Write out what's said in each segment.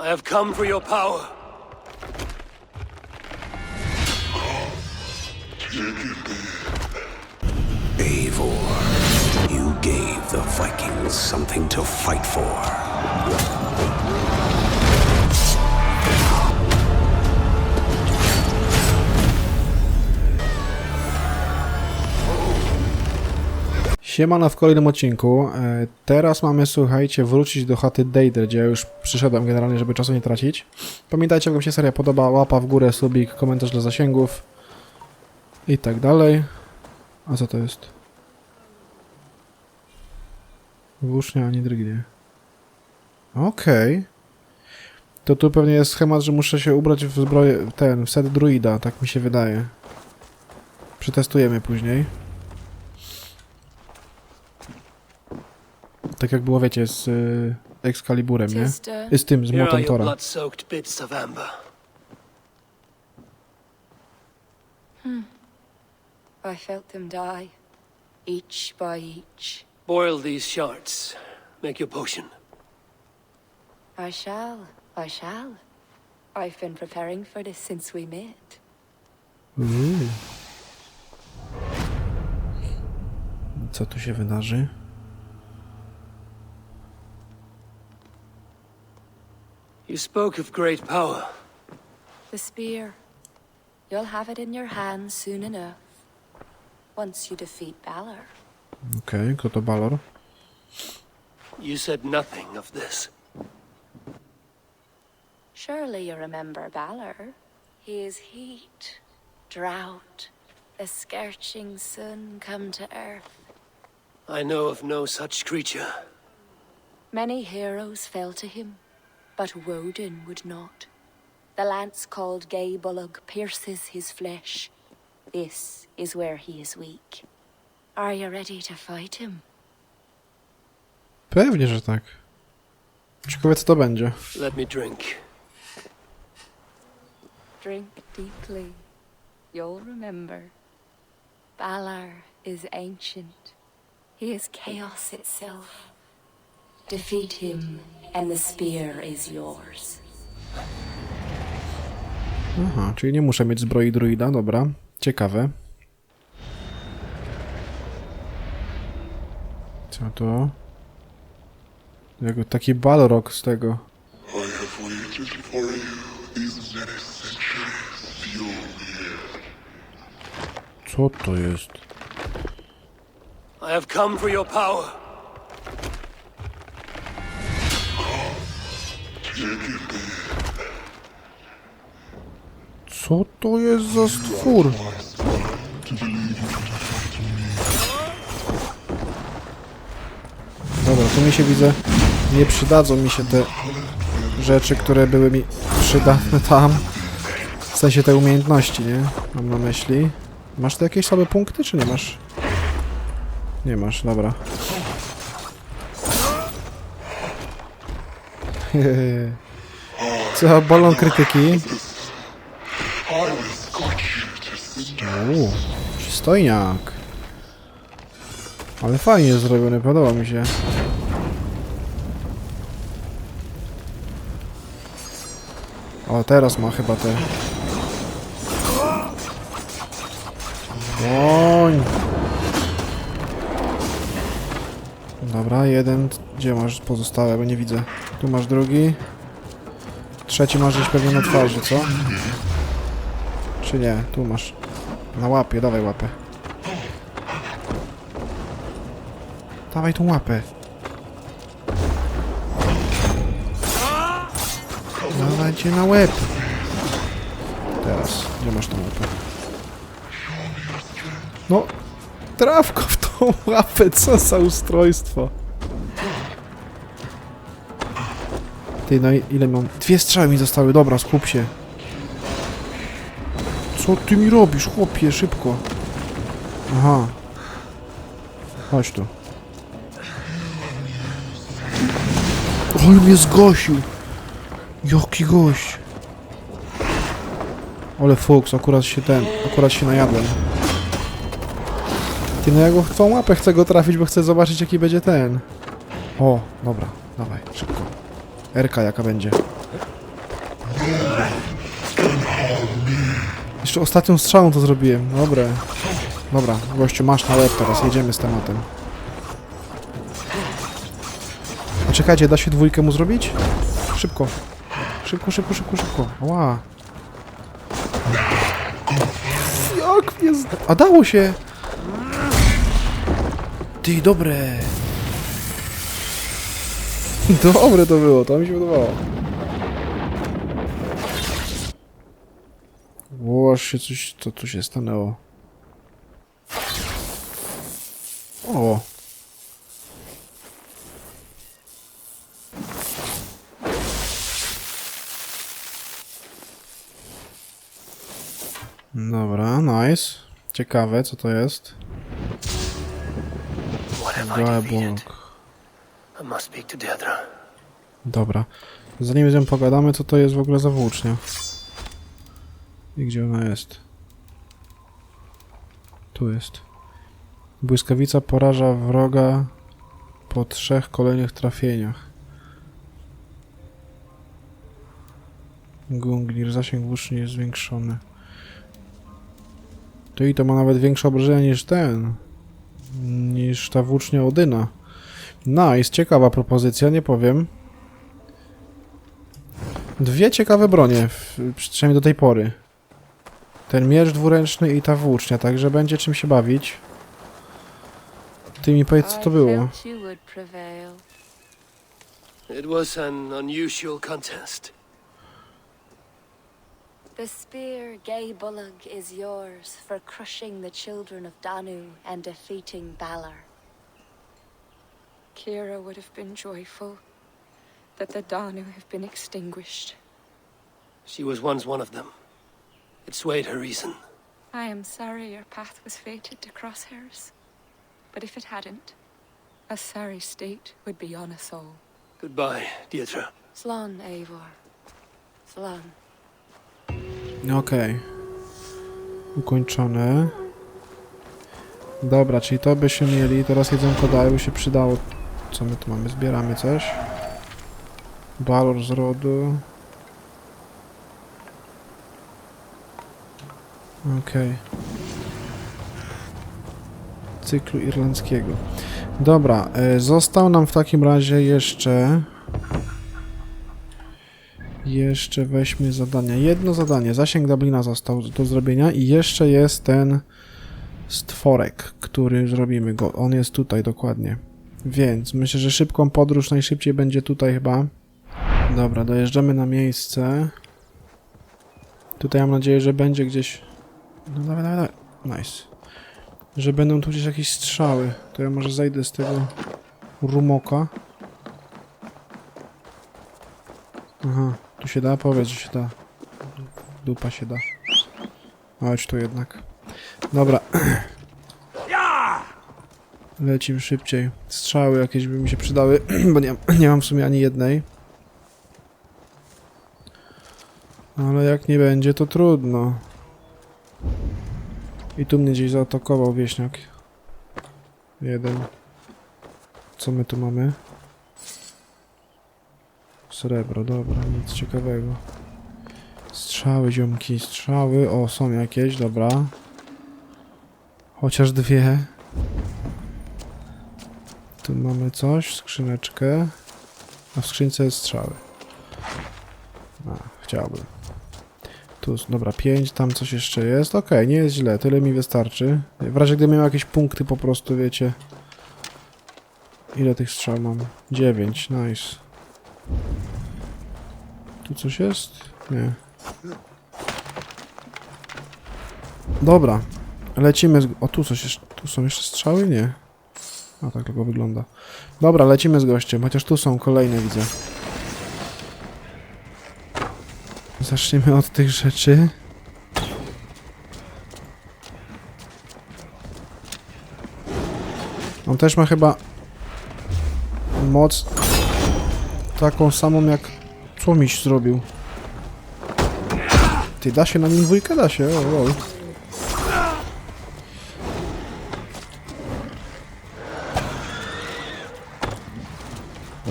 I have come for your power. Eivor, you gave the Vikings something to fight for. Siemano w kolejnym odcinku. E, Teraz mamy, słuchajcie, wrócić do chaty Deidre, gdzie ja już przyszedłem generalnie, żeby czasu nie tracić. Pamiętajcie, jak wam się seria podoba, łapa w górę, subik, komentarz dla zasięgów i tak dalej. A co to jest? Włócznia ani drgnie. Okej. To tu pewnie jest schemat, że muszę się ubrać w zbroję, ten, w set druida, tak mi się wydaje. Przetestujemy później. Tak jak było, wiecie, z y, Excaliburem, nie? Just, uh, I z tym, z Here are młotem your Tora. blood-soaked bits of amber. I felt them die, each by each. Boil these shards. Make your potion. I shall, I shall. I've been preparing for this since we met. Uuu. Co tu się wydarzy? You spoke of great power. The spear. You'll have it in your hands soon enough. Once you defeat Balor. Okay, kto to Balor? You said nothing of this. Surely you remember Balor. He is heat, drought, the scorching sun come to earth. I know of no such creature. Many heroes fell to him, but Woden would not. The lance called Gaebulug pierces his flesh. This is where he is weak. Are you ready to fight him? Pewnie, że tak. Ciekawe co to będzie. Let me drink. Drink deeply. You'll remember. Balor is ancient. He is chaos itself. Defeat him, and the spear is yours. Aha, czyli nie muszę mieć zbroi druida, dobra. Ciekawe. Co to? Jako taki balrog z tego. Co to jest? I have come for your power. Co to jest za stwór? Dobra, tu mi się widzę, nie przydadzą mi się te rzeczy, które były mi przydatne tam. W sensie te umiejętności, nie? Mam na myśli. Masz tu jakieś słabe punkty, czy nie masz? Nie masz, dobra. Co, bolą krytyki? Uuu, przystojniak. Ale fajnie zrobiony, podoba mi się. O, teraz ma chyba te... Oń! Dobra, jeden. Gdzie masz pozostałe, bo nie widzę. Tu masz drugi. Trzeci masz gdzieś pewnie na twarzy, co? Czy nie? Tu masz. Na łapie, dawaj łapę. Dawaj tą łapę. Dawajcie na łeb. Teraz, gdzie masz tą łapę? No, trafko w tą łapę, co za ustrojstwo. Ty, i ile mam? Dwie strzały mi zostały, dobra, skup się. Co ty mi robisz, chłopie, szybko. Aha. Chodź tu. On mnie zgosił. Jaki gość. Ale fuks, akurat się ten, akurat się najadłem. Ty, no ja go w tą łapę chcę go trafić, bo chcę zobaczyć jaki będzie ten. O, dobra, dawaj, szybko. RK jaka będzie. Jeszcze ostatnią strzałą to zrobiłem. Dobra. Dobra, gościu, masz na łeb teraz. Jedziemy z tematem. A czekajcie, da się dwójkę mu zrobić? Szybko. Szybko, szybko, szybko, szybko. Ła. Jak jest... A dało się! Ty, dobre. Dobre to było, to mi się podobało. Łoż się coś, co tu się stanęło. O. Dobra, nice. Ciekawe, co to jest. Have Dobra. Zanim z nią pogadamy, co to jest w ogóle za włócznia? I gdzie ona jest? Tu jest. Błyskawica poraża wroga po trzech kolejnych trafieniach. Gunglir, zasięg włóczni jest zwiększony. To i to ma nawet większe obrażenia niż ten. Niż ta włócznia Odyna. No, jest ciekawa propozycja, nie powiem. Dwie ciekawe bronie, w- przynajmniej do tej pory. Ten miecz dwuręczny i ta włócznia, także będzie czym się bawić. Ty mi powiedz, co to było. It was an unusual contest. The spear, Bullock, is yours for crushing the children of Danu and defeating Balor. Kira would have been joyful that the Danu have been extinguished. She was once one of them. It swayed her reason. I am sorry your path was fated to cross hers. But if it hadn't, a sorry state would be on us all. Goodbye, Deirdre. Slán, Eivor. Slán. Okej. Ukończone. Dobra, czyli to byśmy mieli. Teraz jedzonko daje, by się przydało. Co my tu mamy? Zbieramy coś. Balor z rodu. Okej. Cyklu irlandzkiego. Dobra, e, został nam w takim razie jeszcze... Jeszcze weźmy zadania. Jedno zadanie. Zasięg Dublina został do zrobienia i jeszcze jest ten stworek, który zrobimy go. On jest tutaj dokładnie. Więc myślę, że szybką podróż najszybciej będzie tutaj chyba. Dobra, dojeżdżamy na miejsce. Tutaj mam nadzieję, że będzie gdzieś... No dawaj, dawaj, dawaj. Nice. Że będą tu gdzieś jakieś strzały. To ja może zajdę z tego rumoka. Aha, tu się da? Powiedz, że się da. Dupa się da. Chodź tu jednak. Dobra. Lecim szybciej. Strzały jakieś by mi się przydały, bo nie, nie mam w sumie ani jednej. Ale jak nie będzie, to trudno. I tu mnie gdzieś zaatakował wieśniak. Jeden. Co my tu mamy? Srebro, dobra, nic ciekawego. Strzały, ziomki, strzały. O, są jakieś, dobra. Chociaż dwie. Tu mamy coś, skrzyneczkę. A w skrzynce jest strzały. A, chciałbym. Tu, dobra, pięć, tam coś jeszcze jest. Okej, nie jest źle, tyle mi wystarczy. W razie gdy miał jakieś punkty po prostu, wiecie. Ile tych strzał mam? Dziewięć, nice. Tu coś jest? Nie. Dobra. Lecimy z... O, tu coś jeszcze... Tu są jeszcze strzały? Nie. A tak tylko wygląda. Dobra, lecimy z gościem. Chociaż tu są kolejne, widzę. Zaczniemy od tych rzeczy. On też ma chyba moc taką samą jak Tłomiś zrobił. Ty, da się na nim dwójkę? Da się, o. O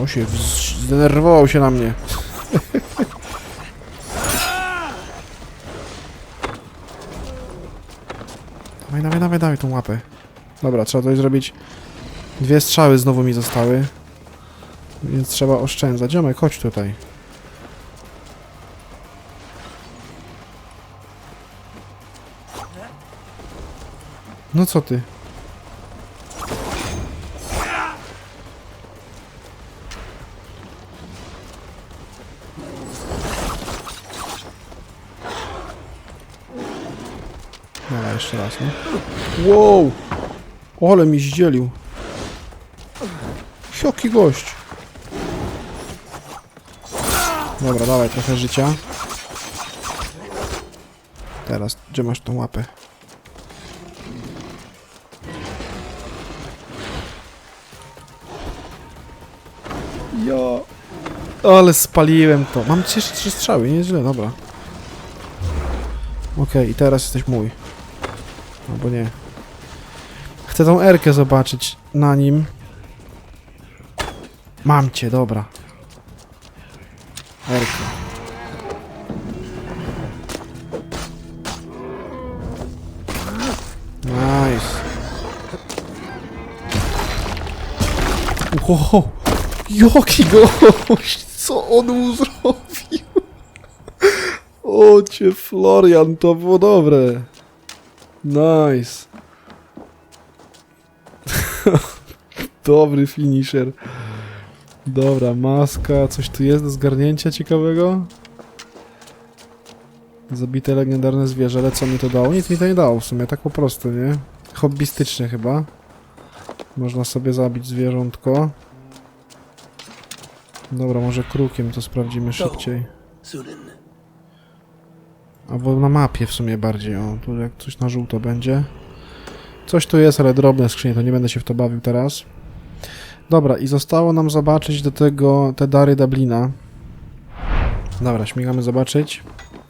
się zdenerwował się na mnie. dawaj, dawaj, dawaj, dawaj tą łapę. Dobra, trzeba coś zrobić. Dwie strzały znowu mi zostały. Więc trzeba oszczędzać. Ziomek, chodź tutaj. No co ty? Wow! Ole mi zdzielił. Sioki gość. Dobra, dawaj trochę życia. Teraz, gdzie masz tą łapę? Ja. Ale spaliłem to. Mam jeszcze trzy strzały, nieźle, dobra. Okej, i teraz jesteś mój. Albo nie. Chcę tą Erkę zobaczyć na nim. Mam cię, dobra. Erka. Nice. Wow, jaki gość! Co on mu zrobił? O cię, Florian, to było dobre. Nice. Dobry finisher. Dobra, maska. Coś tu jest do zgarnięcia ciekawego? Zabite legendarne zwierzę, ale co mi to dało? Nic mi to nie dało w sumie, tak po prostu, nie? Hobbystycznie chyba. Można sobie zabić zwierzątko. Dobra, może krukiem to sprawdzimy szybciej. Albo na mapie w sumie bardziej, o, tu jak coś na żółto będzie. Coś tu jest, ale drobne skrzynie, to nie będę się w to bawił teraz. Dobra, i zostało nam zobaczyć do tego te dary Dublina. Dobra, śmigamy zobaczyć.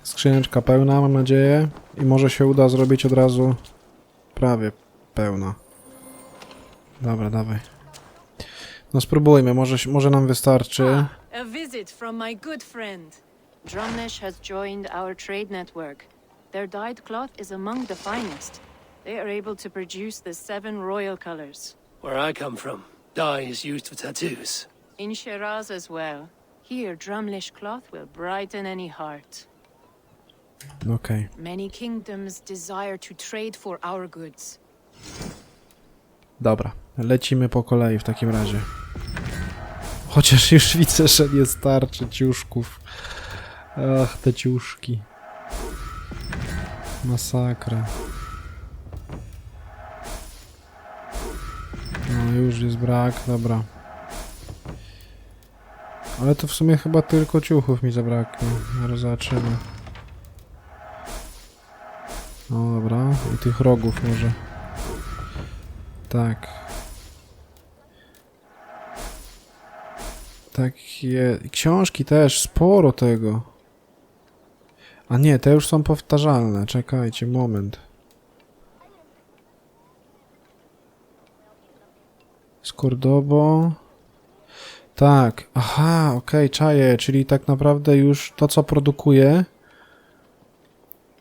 Skrzyneczka pełna, mam nadzieję. I może się uda zrobić od razu prawie pełna. Dobra, dawaj. No spróbujmy, może, może nam wystarczy. A visit from my good friend. Drumnish has joined our trade network. Their dyed cloth is among the finest. They are able to produce the seven royal colors. Where I come from, dye is used for tattoos. In Shiraz as well. Here, Drumlish cloth will brighten any heart. Okej. Many kingdoms desire to trade for our goods. Dobra, lecimy po kolei w takim razie. Chociaż już widzę, że nie starczy ciuszków. Ach, te ciuszki. Masakra. Już jest brak, dobra. Ale to w sumie chyba tylko ciuchów mi zabraknie. Zaraz zobaczymy. No dobra, i tych rogów może. Tak. Takie... Książki też, sporo tego. A nie, te już są powtarzalne. Czekajcie, moment. Skordobo. Tak, aha, okej, czaję, czyli tak naprawdę już to, co produkuje,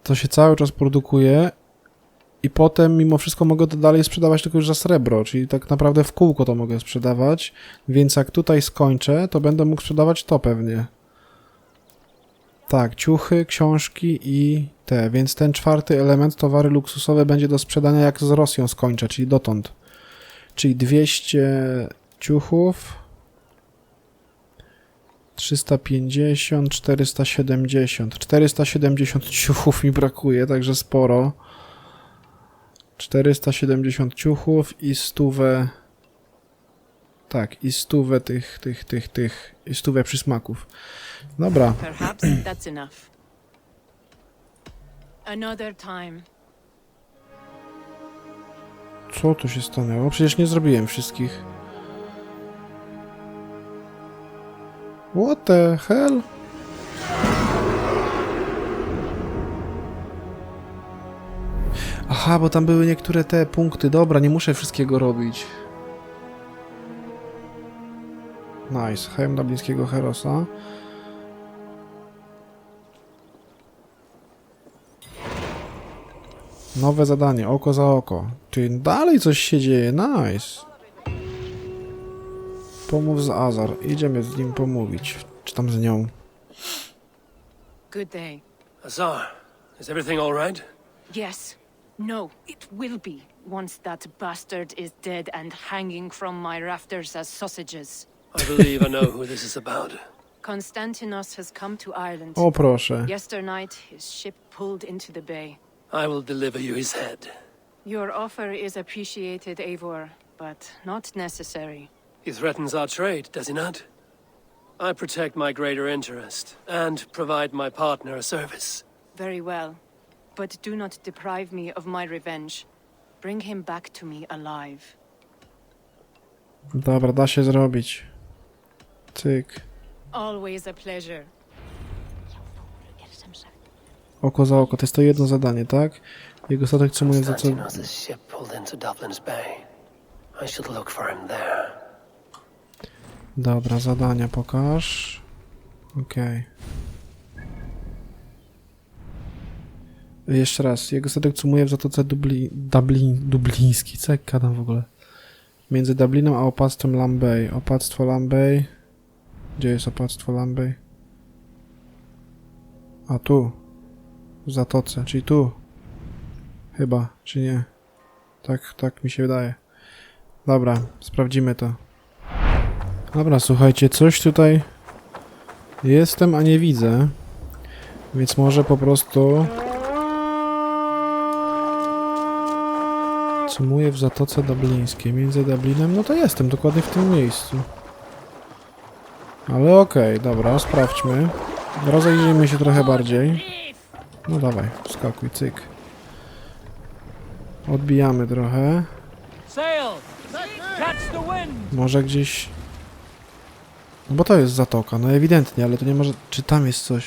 to się cały czas produkuje i potem mimo wszystko mogę to dalej sprzedawać tylko już za srebro, czyli tak naprawdę w kółko to mogę sprzedawać, więc jak tutaj skończę, to będę mógł sprzedawać to pewnie. Tak, ciuchy, książki i te, więc ten czwarty element, towary luksusowe, będzie do sprzedania jak z Rosją skończę, czyli dotąd. Czyli 200 ciuchów, 350, 470. 470 ciuchów mi brakuje, także sporo. 470 ciuchów i stówę. Tak, i stówę tych, tych, tych, tych, i stówę przysmaków. Dobra, Perhaps that's enough. Another time. Co tu się stanęło? Przecież nie zrobiłem wszystkich. What the hell? Aha, bo tam były niektóre te punkty. Dobra, nie muszę wszystkiego robić. Nice. Heim Dublińskiego Herosa. Nowe zadanie, oko za oko. Czyli dalej coś się dzieje, nice. Pomów z Azar. Idziemy z nim pomówić. Czy tam z nią. Good day. Azar, is everything all right? Yes. No, it will be once that bastard is dead and hanging from my rafters as sausages. I believe I know who this is about. Konstantinos has come to Ireland. O proszę. Yesternight, his ship pulled into the bay. I will deliver you his head. Your offer is appreciated, Eivor, but not necessary. He threatens our trade, does he not? I protect my greater interest and provide my partner a service. Very well. But do not deprive me of my revenge. Bring him back to me alive. Dobra, da się zrobić. Cyk. Always a pleasure. Oko za oko. To jest to jedno zadanie, tak? Jego statek mówi za co... Dobra, zadania pokaż. Okej. Jeszcze raz. Jego statek cumuje w Zatoce Dubli... Dublin... Dubliński. Co jak gadam w ogóle? Między Dublinem a opactwem Lambay. Opactwo Lambay. Gdzie jest opactwo Lambay? A tu. W Zatoce, czyli tu. Chyba, czy nie? Tak, tak mi się wydaje. Dobra, sprawdzimy to. Dobra, słuchajcie, coś tutaj jestem, a nie widzę. Więc może po prostu... Sumuję w Zatoce Dublińskiej, między Dublinem, no to jestem dokładnie w tym miejscu. Ale okej, dobra, sprawdźmy. Rozejrzyjmy się trochę bardziej. No dawaj, skakuj, cyk. Odbijamy trochę. Może gdzieś... No bo to jest zatoka, no ewidentnie, ale to nie może... Czy tam jest coś?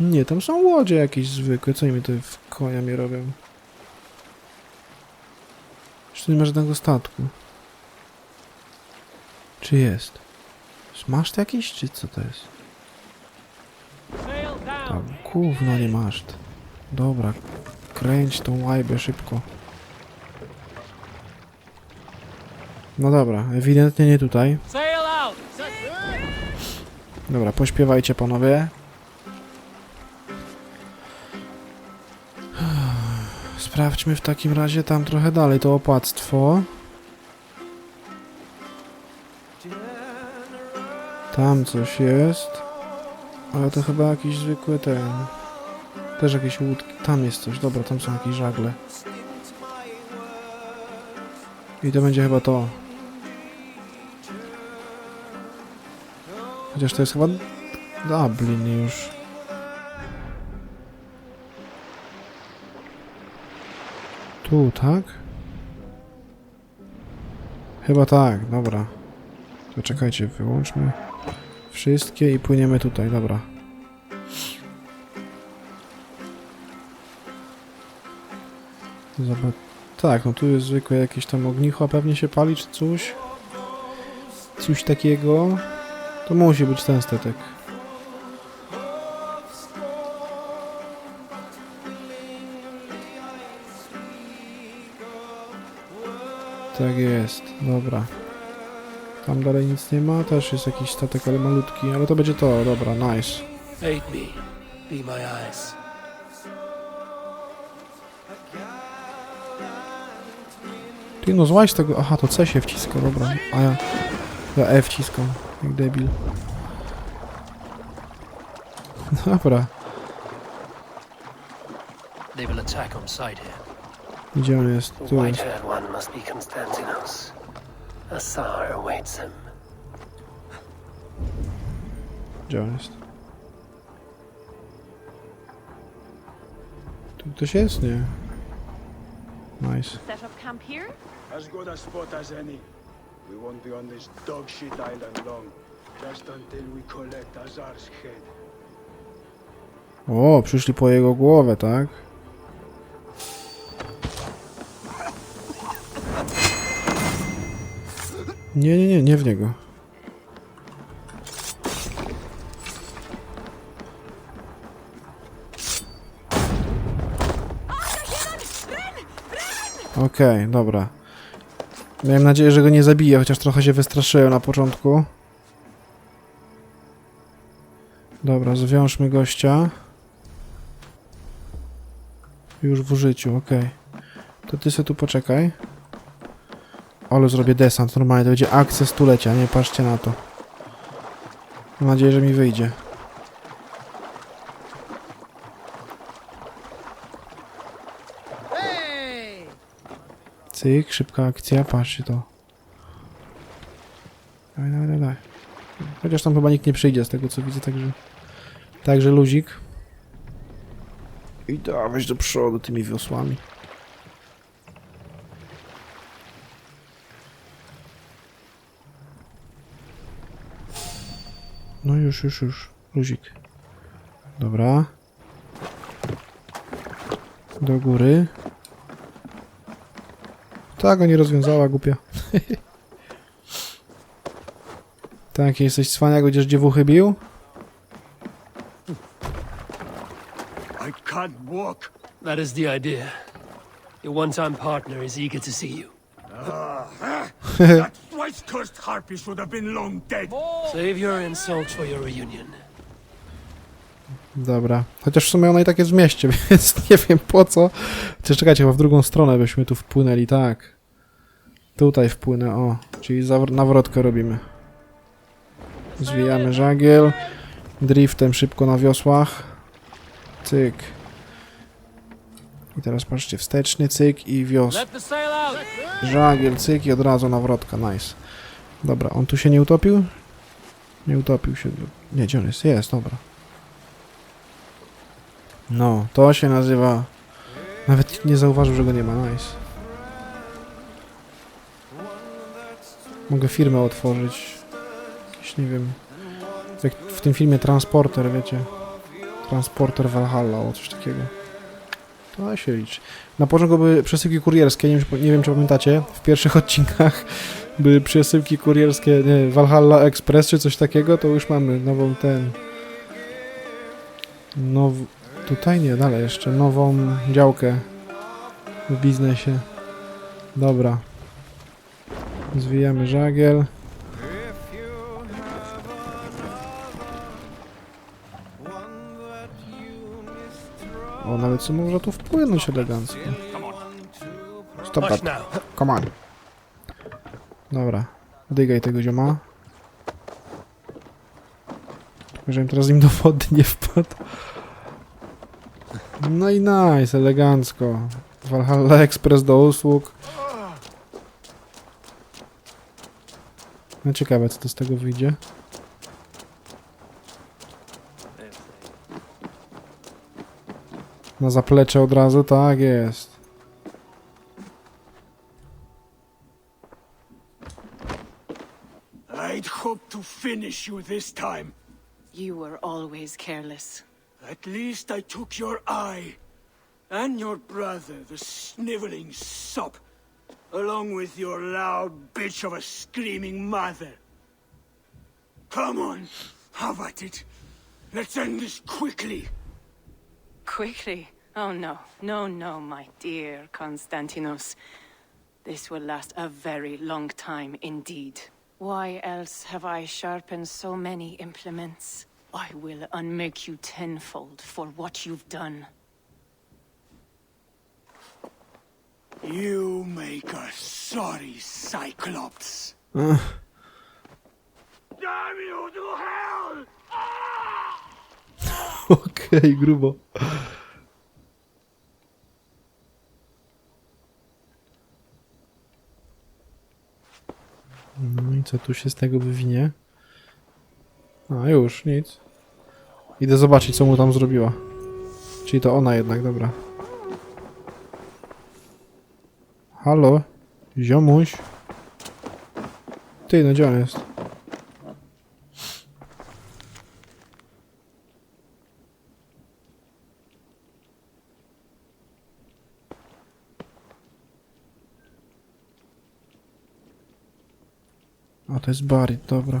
Nie, tam są łodzie jakieś zwykłe, co mi tutaj w konia mi robią? Tu nie ma żadnego statku? Czy jest? Maszt jakiś, czy co to jest? Down! gówno nie maszt. Dobra, kręć tą łajbę szybko. No dobra, ewidentnie nie tutaj. Dobra, pośpiewajcie panowie. Sprawdźmy w takim razie tam trochę dalej to opłactwo. Tam coś jest. Ale to chyba jakiś zwykły ten. Też jakieś łódki. Tam jest coś. Dobra, tam są jakieś żagle. I to będzie chyba to. Chociaż to jest chyba Dublin już. Tu, tak? Chyba tak, dobra. To czekajcie, wyłączmy wszystkie i płyniemy tutaj, dobra. Zobacz. Tak, no tu jest zwykłe jakieś tam ognicho, pewnie się pali czy coś. Coś takiego. To musi być ten statek. Tak jest, dobra. Tam dalej nic nie ma, też jest jakiś statek, ale malutki, ale to będzie to, dobra, nice. Aid me. Be my eyes. Ty no złaź z tego, aha, to C się wciska, dobra. A ja, ja E wciskam, jak debil. Dobra, They will attack on sight here. gdzie on jest? Tu jest. Asar awaits him. Gdzie on jest? Tu ktoś jest? Nie. Nice. Set up camp here? As good a spot as any. We won't be on this dog shit island long. Just until we collect Azar's head. O, przyszli po jego głowę, tak? Nie, nie, nie, nie w niego. Okej, dobra. Miałem nadzieję, że go nie zabije, chociaż trochę się wystraszyłem na początku. Dobra, zwiążmy gościa. Już w użyciu, okej. To ty sobie tu poczekaj. Ale zrobię desant, normalnie to będzie akcja stulecia, nie patrzcie na to. Mam nadzieję, że mi wyjdzie. Cyk, szybka akcja, patrzcie to. Daj, daj, daj. Chociaż tam chyba nikt nie przyjdzie z tego co widzę, także... Także luzik. I dawać do przodu tymi wiosłami. No już, już, już. Luzik. Dobra. Do góry. Tak, go nie rozwiązała, głupia. tak, jesteś cwaniak, będziesz dziewuchy bił? I can't walk. That is the idea. Your one-time partner is eager to see you. That twice-cursed harpy should have been long dead. Save your insults for your reunion. Dobra. Chociaż w sumie ona i tak jest w mieście, więc nie wiem po co. Chociaż czekajcie, chyba w drugą stronę byśmy tu wpłynęli, tak. Tutaj wpłynę, o. Czyli nawrotkę robimy. Zwijamy żagiel. Driftem szybko na wiosłach. Cyk. I teraz patrzcie, wsteczny cyk i wios. Żagiel, cyk i od razu nawrotka, nice. Dobra, on tu się nie utopił? Nie utopił się. Nie, gdzie on jest? Jest, dobra. No, to się nazywa... Nawet nie zauważył, że go nie ma, nice. Mogę firmę otworzyć. Jakiś, nie wiem... Jak w tym filmie Transporter, wiecie? Transporter Valhalla, o coś takiego. To się liczy. Na początku były przesyłki kurierskie, nie wiem, nie wiem czy pamiętacie, w pierwszych odcinkach były przesyłki kurierskie, nie, Valhalla Express czy coś takiego, to już mamy nową ten... Now... Tutaj nie, dalej jeszcze, nową działkę w biznesie. Dobra. Zwijamy żagiel. O, nawet co można tu wpłynąć elegancko. Stop that. Come on. Dobra. Dygaj tego zioma. Tylko, Żebym teraz nim do wody nie wpadł. No i nice, elegancko. Valhalla Express do usług. No ciekawe, co to z tego wyjdzie. Na zaplecze od razu, tak jest. I'd hoped to finish you this time. You were always careless. At least I took your eye. And your brother, the sniveling sop. Along with your loud bitch of a screaming mother. Come on, have at it. Let's end this quickly. Quickly. Oh no, no, no, my dear Constantinos. This will last a very long time indeed. Why else have I sharpened so many implements? I will unmake you tenfold for what you've done. You make a sorry Cyclops. Uh. Damn you to hell! Okej, grubo. No i co tu się z tego wywinie? A, już, nic. Idę zobaczyć, co mu tam zrobiła. Czyli to ona jednak, dobra. Halo? Ziomuś? Ty, no gdzie on jest? To jest Barry, dobra.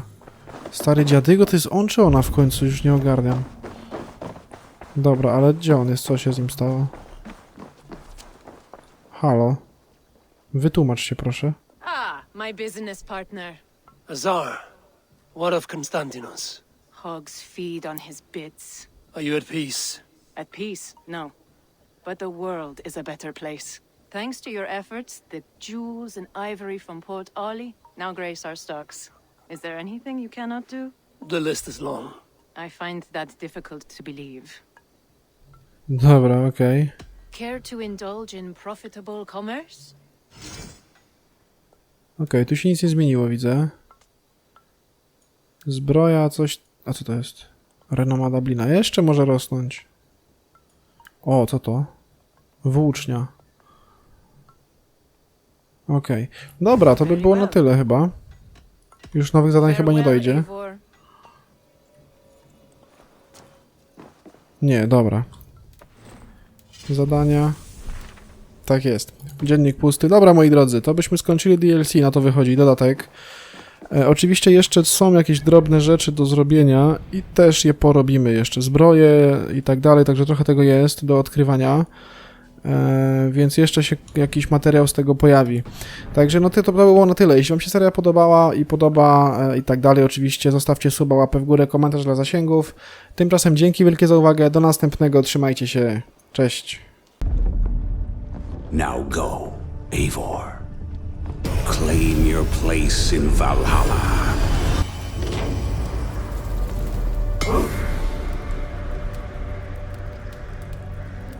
Stary dziadygo to jest on czy ona w końcu? Już nie ogarniam. Dobra, ale gdzie on jest? Co się z nim stało? Halo? Wytłumacz się, proszę. Ah, my business partner. Azar, what of Constantinos? Hogs feed on his bits. Are you at peace? At peace, no. But the world is a better place. Thanks to your efforts, the jewels and ivory from Port Ollie now grace our stocks. Is there anything you cannot do? The list is long. I find that difficult to believe. Dobra, okej. Care to indulge in profitable commerce? Okej, tu się nic nie zmieniło, widzę. Zbroja, coś... A co to jest? Renoma Dublina. Jeszcze może rosnąć. O, co to? Włócznia. Okej. Dobra, to by było na tyle chyba. Już nowych zadań chyba nie dojdzie. Nie, dobra. Zadania. Tak jest. Dziennik pusty. Dobra, moi drodzy, to byśmy skończyli DLC, na to wychodzi dodatek. E, oczywiście jeszcze są jakieś drobne rzeczy do zrobienia i też je porobimy jeszcze. Zbroje i tak dalej, także trochę tego jest do odkrywania. E, więc jeszcze się jakiś materiał z tego pojawi. Także no to, było na tyle. Jeśli Wam się seria podobała i podoba e, i tak dalej, oczywiście zostawcie suba, łapę w górę, komentarz dla zasięgów. Tymczasem dzięki wielkie za uwagę. Do następnego. Trzymajcie się. Cześć. Now go, Eivor. Claim your place in Valhalla.